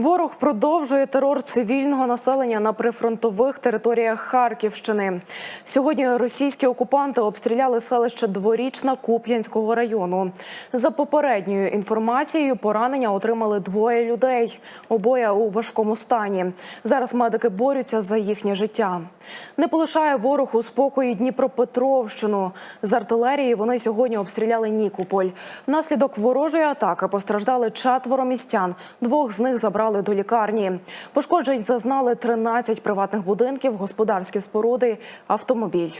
Ворог продовжує терор цивільного населення на прифронтових територіях Харківщини. Сьогодні російські окупанти обстріляли селище Дворічна Куп'янського району. За попередньою інформацією, поранення отримали двоє людей. Обоє у важкому стані. Зараз медики борються за їхнє життя. Не полишає ворог у спокої Дніпропетровщину. З артилерії вони сьогодні обстріляли Нікополь. Внаслідок ворожої атаки постраждали четверо містян. Двох з них забрали до лікарні. Пошкоджень зазнали 13 приватних будинків, господарські споруди, автомобіль.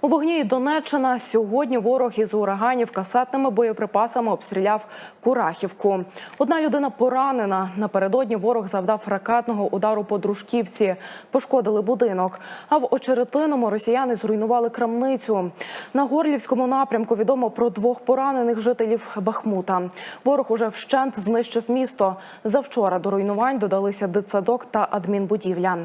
У вогні Донеччина сьогодні ворог із ураганів касетними боєприпасами обстріляв Курахівку. Одна людина поранена. Напередодні ворог завдав ракетного удару по Дружківці. Пошкодили будинок. А в Очеретиному росіяни зруйнували крамницю. На Горлівському напрямку відомо про двох поранених жителів Бахмута. Ворог уже вщент знищив місто. Завчора до руйнувань додалися дитсадок та адмінбудівля.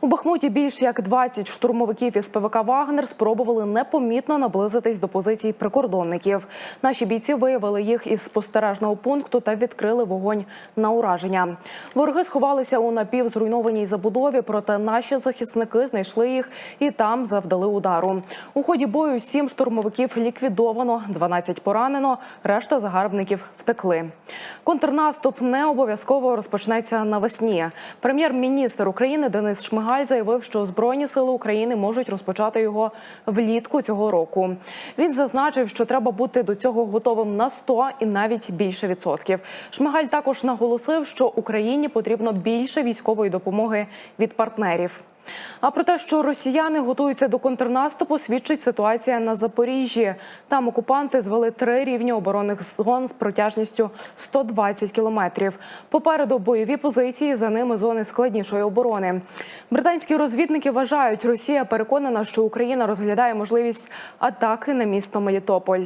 У Бахмуті більш як 20 штурмовиків із ПВК Вагнер спробували непомітно наблизитись до позицій прикордонників. Наші бійці виявили їх із спостережного пункту та відкрили вогонь на ураження. Вороги сховалися у напівзруйнованій забудові, проте наші захисники знайшли їх і там завдали удару. У ході бою сім штурмовиків ліквідовано, 12 поранено, решта загарбників втекли. Контрнаступ не обов'язково розпочнеться навесні. Прем'єр-міністр України Денис Шмигаль заявив, що Збройні сили України можуть розпочати його влітку цього року. Він зазначив, що треба бути до цього готовим на 100 і навіть більше відсотків. Шмигаль також наголосив, що Україні потрібно більше військової допомоги від партнерів. А про те, що росіяни готуються до контрнаступу, свідчить ситуація на Запоріжжі. Там окупанти звели три рівні оборонних зон з протяжністю 120 кілометрів. Попереду бойові позиції, за ними зони складнішої оборони. Британські розвідники вважають, Росія переконана, що Україна розглядає можливість атаки на місто Мелітополь.